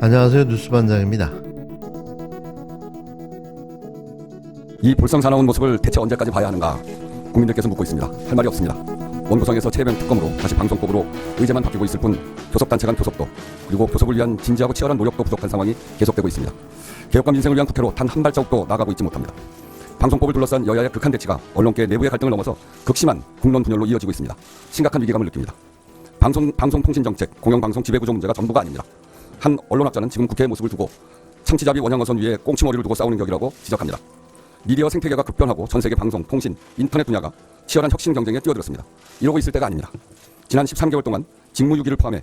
안녕하세요 뉴스반장입니다. 이 볼썽사나운 모습을 대체 언제까지 봐야 하는가 국민들께서 묻고 있습니다. 할 말이 없습니다. 원구성에서 체병 특검으로 다시 방송법으로 의제만 바뀌고 있을 뿐 교섭단체 간 교섭도 그리고 교섭을 위한 진지하고 치열한 노력도 부족한 상황이 계속되고 있습니다. 개혁과 민생을 위한 국회로 단 한 발자국도 나가고 있지 못합니다. 방송법을 둘러싼 여야의 극한 대치가 언론계 내부의 갈등을 넘어서 극심한 국론 분열로 이어지고 있습니다. 심각한 위기감을 느낍니다. 방송 방송 통신 정책, 공영 방송 지배 구조 문제가 전부가 아닙니다. 한 언론학자는 지금 국회의 모습을 두고 창치자비 원양어선 위에 꽁치머리를 두고 싸우는 격이라고 지적합니다. 미디어 생태계가 급변하고 전 세계 방송, 통신, 인터넷 분야가 치열한 혁신 경쟁에 뛰어들었습니다. 이러고 있을 때가 아닙니다. 지난 13개월 동안 직무유기를 포함해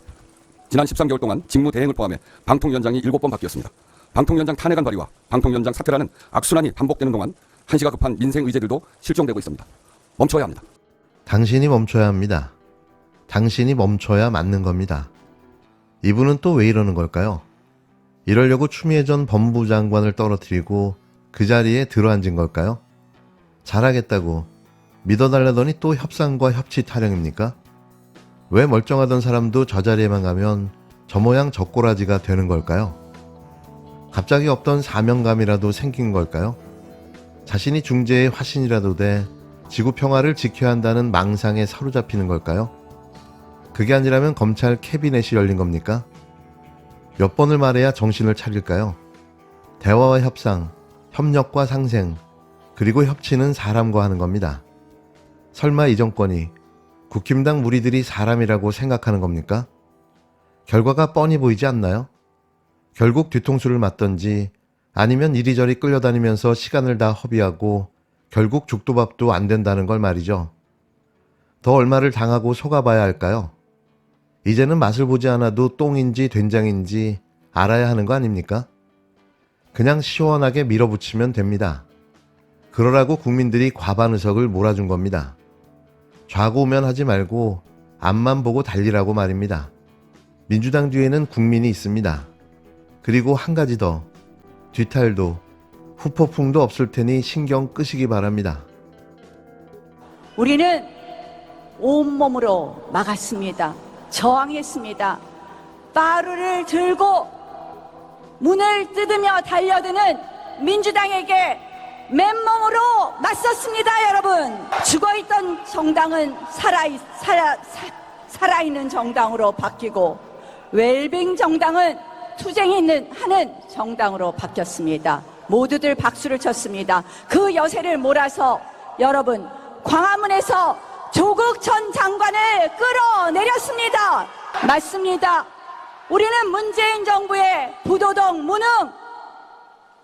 지난 13개월 동안 직무 대행을 포함해 방통위원장이 7번 바뀌었습니다. 방통위원장 탄핵안 발의와 방통위원장 사퇴라는 악순환이 반복되는 동안 한시가 급한 민생 의제들도 실종되고 있습니다. 멈춰야 합니다. 당신이 멈춰야 합니다. 당신이 멈춰야 맞는 겁니다. 이분은 또 왜 이러는 걸까요? 이러려고 추미애 전 법무장관을 떨어뜨리고 그 자리에 들어앉은 걸까요? 잘하겠다고 믿어달라더니 또 협상과 협치 타령입니까? 왜 멀쩡하던 사람도 저 자리에만 가면 저 모양 저 꼬라지가 되는 걸까요? 갑자기 없던 사명감이라도 생긴 걸까요? 자신이 중재의 화신이라도 돼 지구 평화를 지켜야 한다는 망상에 사로잡히는 걸까요? 그게 아니라면 검찰 캐비넷이 열린 겁니까? 몇 번을 말해야 정신을 차릴까요? 대화와 협상, 협력과 상생, 그리고 협치는 사람과 하는 겁니다. 설마 이 정권이 국힘당 무리들이 사람이라고 생각하는 겁니까? 결과가 뻔히 보이지 않나요? 결국 뒤통수를 맞던지 아니면 이리저리 끌려다니면서 시간을 다 허비하고 결국 죽도밥도 안 된다는 걸 말이죠. 더 얼마를 당하고 속아봐야 할까요? 이제는 맛을 보지 않아도 똥인지 된장인지 알아야 하는 거 아닙니까? 그냥 시원하게 밀어붙이면 됩니다. 그러라고 국민들이 과반 의석을 몰아준 겁니다. 좌고우면 하지 말고 앞만 보고 달리라고 말입니다. 민주당 뒤에는 국민이 있습니다. 그리고 한 가지 더. 뒤탈도 후폭풍도 없을 테니 신경 끄시기 바랍니다. 우리는 온몸으로 막았습니다. 저항했습니다. 빠루를 들고 문을 뜯으며 달려드는 민주당에게 맨몸으로 맞섰습니다, 여러분. 죽어있던 정당은 살아, 사- 살아있는 정당으로 바뀌고 웰빙 정당은 투쟁있는 하는 정당으로 바뀌었습니다. 모두들 박수를 쳤습니다. 그 여세를 몰아서 여러분 광화문에서 조국 전 장관을 끌어내렸습니다. 맞습니다. 우리는 문재인 정부의 부도덕 무능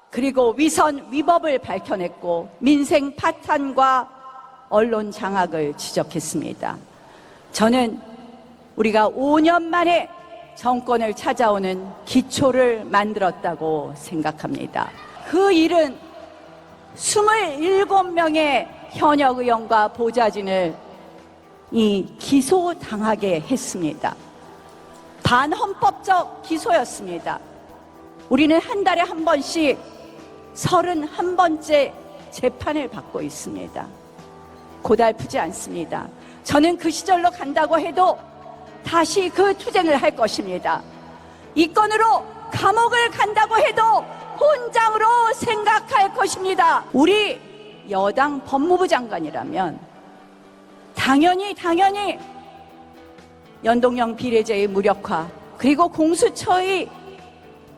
그리고 위선 위법을 밝혀냈고 민생 파탄과 언론 장악을 지적했습니다. 저는 우리가 5년 만에 정권을 찾아오는 기초를 만들었다고 생각합니다. 그 일은 27명의 현역 의원과 보좌진을 이 기소당하게 했습니다. 반헌법적 기소였습니다. 우리는 한 달에 한 번씩 31번째 재판을 받고 있습니다. 고달프지 않습니다. 저는 그 시절로 간다고 해도 다시 그 투쟁을 할 것입니다. 이 건으로 감옥을 간다고 해도 혼장으로 생각할 것입니다. 우리 여당 법무부 장관이라면 당연히 당연히 연동형 비례제의 무력화 그리고 공수처의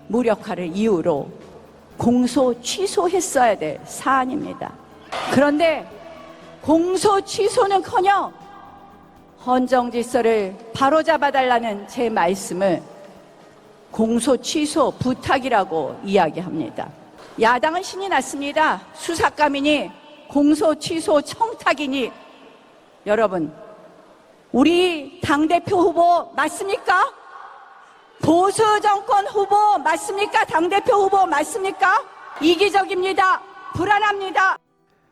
무력화를 이유로 공소 취소했어야 될 사안입니다. 그런데 공소 취소는커녕 헌정 질서를 바로잡아 달라는 제 말씀을 공소 취소 부탁이라고 이야기합니다. 야당은 신이 났습니다. 수사감이니 공소 취소 청탁이니 여러분 우리 당대표 후보 맞습니까? 보수 정권 후보 맞습니까? 당대표 후보 맞습니까? 이기적입니다. 불안합니다.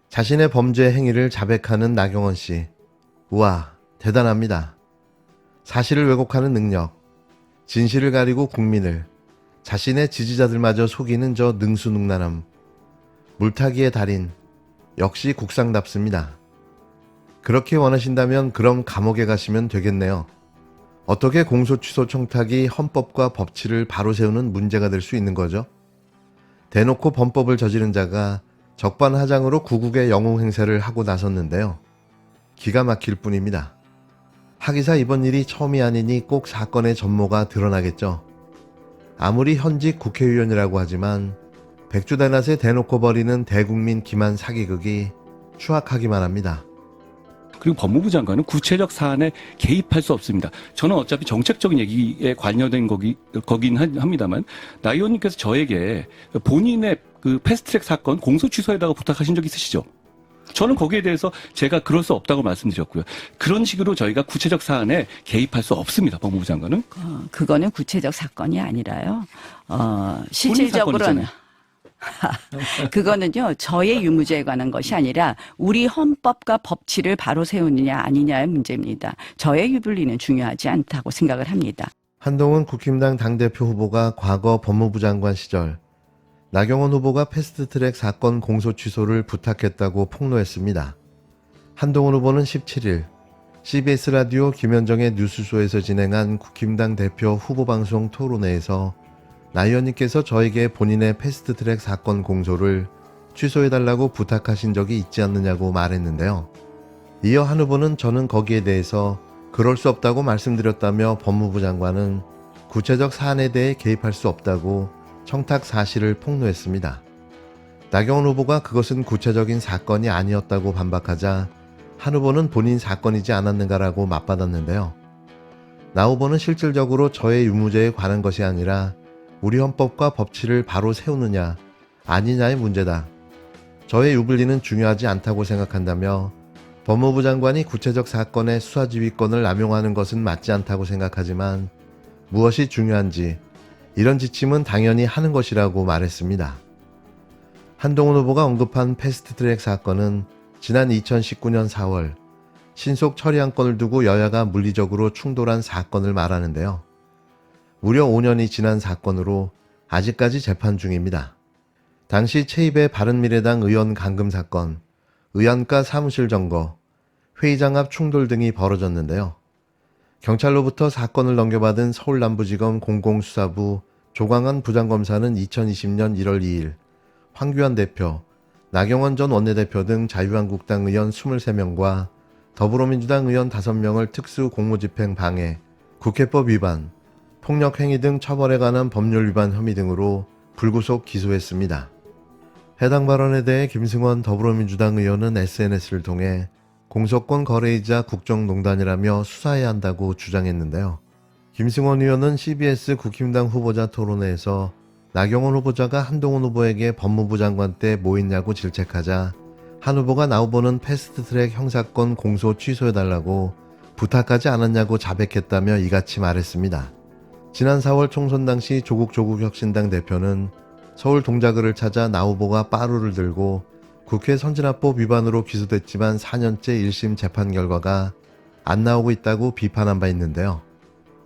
자신의 범죄 행위를 자백하는 나경원 씨. 우와, 대단합니다. 사실을 왜곡하는 능력, 진실을 가리고 국민을, 자신의 지지자들마저 속이는 저 능수능란함. 물타기의 달인, 역시 국상답습니다. 그렇게 원하신다면 그럼 감옥에 가시면 되겠네요. 어떻게 공소 취소 청탁이 헌법과 법치를 바로 세우는 문제가 될 수 있는 거죠? 대놓고 범법을 저지른 자가 적반하장으로 구국의 영웅 행세를 하고 나섰는데요. 기가 막힐 뿐입니다. 하기사 이번 일이 처음이 아니니 꼭 사건의 전모가 드러나겠죠. 아무리 현직 국회의원이라고 하지만 백주대낮에 대놓고 벌이는 대국민 기만 사기극이 추악하기만 합니다. 그리고 법무부 장관은 구체적 사안에 개입할 수 없습니다. 저는 어차피 정책적인 얘기에 관여된 거기, 거긴 하- 합니다만, 나 의원님께서 저에게 본인의 그 패스트트랙 사건 공소 취소에다가 부탁하신 적 있으시죠? 저는 거기에 대해서 제가 그럴 수 없다고 말씀드렸고요. 그런 식으로 저희가 구체적 사안에 개입할 수 없습니다. 법무부 장관은. 어, 그거는 구체적 사건이 아니라요. 어, 실질적으로는. 그거는요 저의 유무죄에 관한 것이 아니라 우리 헌법과 법치를 바로 세우느냐 아니냐의 문제입니다. 저의 유불리는 중요하지 않다고 생각을 합니다. 한동훈 국힘당 당대표 후보가 과거 법무부 장관 시절 나경원 후보가 패스트트랙 사건 공소 취소를 부탁했다고 폭로했습니다. 한동훈 후보는 17일 CBS 라디오 김현정의 뉴스쇼에서 진행한 국힘당 대표 후보 방송 토론회에서 나 의원님께서 저에게 본인의 패스트 트랙 사건 공소를 취소해달라고 부탁하신 적이 있지 않느냐고 말했는데요. 이어 한 후보는 저는 거기에 대해서 그럴 수 없다고 말씀드렸다며 법무부 장관은 구체적 사안에 대해 개입할 수 없다고 청탁 사실을 폭로했습니다. 나경원 후보가 그것은 구체적인 사건이 아니었다고 반박하자 한 후보는 본인 사건이지 않았는가라고 맞받았는데요. 나 후보는 실질적으로 저의 유무죄에 관한 것이 아니라 우리 헌법과 법치를 바로 세우느냐 아니냐의 문제다. 저의 유불리는 중요하지 않다고 생각한다며 법무부 장관이 구체적 사건의 수사지휘권을 남용하는 것은 맞지 않다고 생각하지만 무엇이 중요한지 이런 지침은 당연히 하는 것이라고 말했습니다. 한동훈 후보가 언급한 패스트 트랙 사건은 지난 2019년 4월 신속 처리한 건을 두고 여야가 물리적으로 충돌한 사건을 말하는데요. 무려 5년이 지난 사건으로 아직까지 재판 중입니다. 당시 최입의 바른미래당 의원 감금 사건, 의안가 사무실 점거, 회의장 앞 충돌 등이 벌어졌는데요. 경찰로부터 사건을 넘겨받은 서울남부지검 공공수사부 조광한 부장검사는 2020년 1월 2일 황교안 대표, 나경원 전 원내대표 등 자유한국당 의원 23명과 더불어민주당 의원 5명을 특수 공무집행 방해, 국회법 위반, 폭력행위 등 처벌에 관한 법률 위반 혐의 등으로 불구속 기소했습니다. 해당 발언에 대해 김승원 더불어민주당 의원은 SNS를 통해 공소권 거래이자 국정농단이라며 수사해야 한다고 주장했는데요. 김승원 의원은 CBS 국힘당 후보자 토론회에서 나경원 후보자가 한동훈 후보에게 법무부 장관 때 뭐 했냐고 질책하자 한 후보가 나 후보는 패스트트랙 형사건 공소 취소해달라고 부탁하지 않았냐고 자백했다며 이같이 말했습니다. 지난 4월 총선 당시 조국 조국 혁신당 대표는 서울 동작을을 찾아 나 후보가 빠루를 들고 국회 선진화법 위반으로 기소됐지만 4년째 1심 재판 결과가 안 나오고 있다고 비판한 바 있는데요.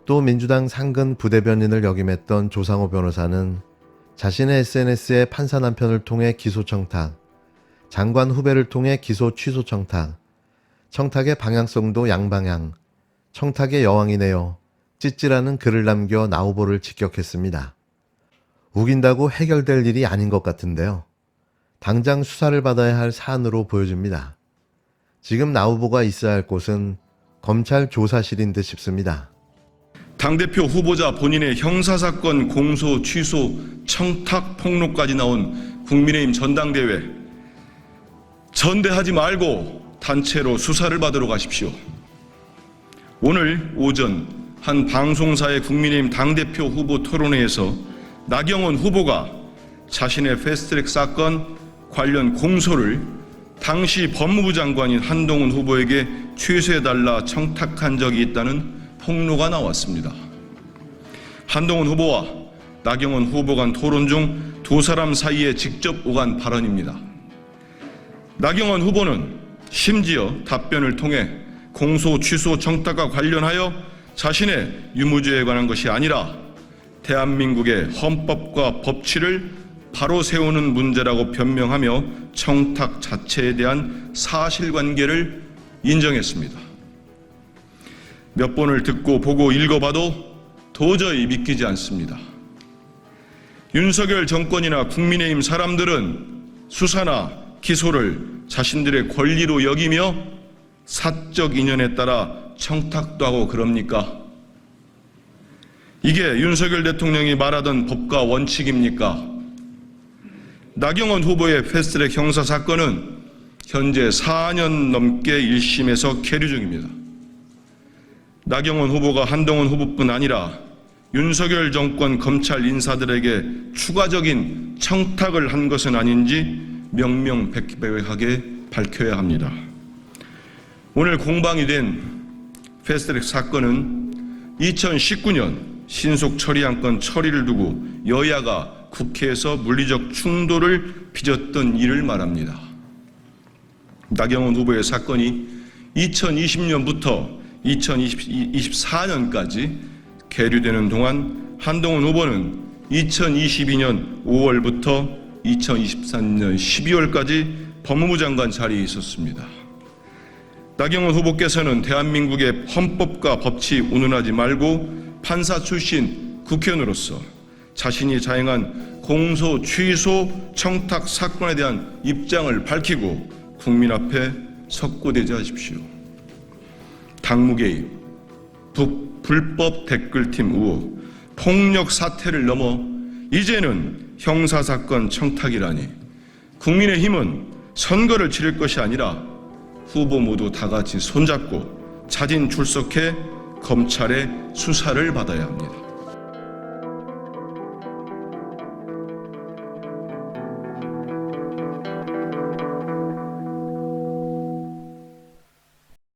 또 민주당 상근 부대변인을 역임했던 조상호 변호사는 자신의 SNS에 판사 남편을 통해 기소 청탁, 장관 후배를 통해 기소 취소 청탁, 청탁의 방향성도 양방향, 청탁의 여왕이네요. 찌찌라는 글을 남겨 나 후보를 직격했습니다. 우긴다고 해결될 일이 아닌 것 같은데요. 당장 수사를 받아야 할 사안으로 보여집니다. 지금 나 후보가 있어야 할 곳은 검찰 조사실인 듯 싶습니다. 당대표 후보자 본인의 형사사건 공소 취소 청탁 폭로까지 나온 국민의힘 전당대회 전대하지 말고 단체로 수사를 받으러 가십시오. 오늘 오전 한 방송사의 국민의힘 당대표 후보 토론회에서 나경원 후보가 자신의 패스트트랙 사건 관련 공소를 당시 법무부 장관인 한동훈 후보에게 취소해달라 청탁한 적이 있다는 폭로가 나왔습니다. 한동훈 후보와 나경원 후보 간 토론 중 두 사람 사이에 직접 오간 발언입니다. 나경원 후보는 심지어 답변을 통해 공소 취소 청탁과 관련하여 자신의 유무죄에 관한 것이 아니라 대한민국의 헌법과 법치를 바로 세우는 문제라고 변명하며 청탁 자체에 대한 사실관계를 인정했습니다. 몇 번을 듣고 보고 읽어봐도 도저히 믿기지 않습니다. 윤석열 정권이나 국민의힘 사람들은 수사나 기소를 자신들의 권리로 여기며 사적 인연에 따라 청탁도 하고 그럽니까? 이게 윤석열 대통령이 말하던 법과 원칙입니까? 나경원 후보의 패스트트랙 형사 사건은 현재 4년 넘게 1심에서 계류 중입니다. 나경원 후보가 한동훈 후보뿐 아니라 윤석열 정권 검찰 인사들에게 추가적인 청탁을 한 것은 아닌지 명명백백하게 밝혀야 합니다. 오늘 공방이 된 패스트트랙 사건은 2019년 신속 처리 안 건 처리를 두고 여야가 국회에서 물리적 충돌을 빚었던 일을 말합니다. 나경원 후보의 사건이 2020년부터 2024년까지 계류되는 동안 한동훈 후보는 2022년 5월부터 2023년 12월까지 법무부 장관 자리에 있었습니다. 나경원 후보께서는 대한민국의 헌법과 법치 운운하지 말고 판사 출신 국회의원으로서 자신이 자행한 공소, 취소, 청탁 사건에 대한 입장을 밝히고 국민 앞에 석고되지 하십시오. 당무 개입, 북, 불법 댓글팀 의혹, 폭력 사태를 넘어 이제는 형사사건 청탁이라니 국민의힘은 선거를 치를 것이 아니라 후보 모두 다 같이 손잡고 자진 출석해 검찰의 수사를 받아야 합니다.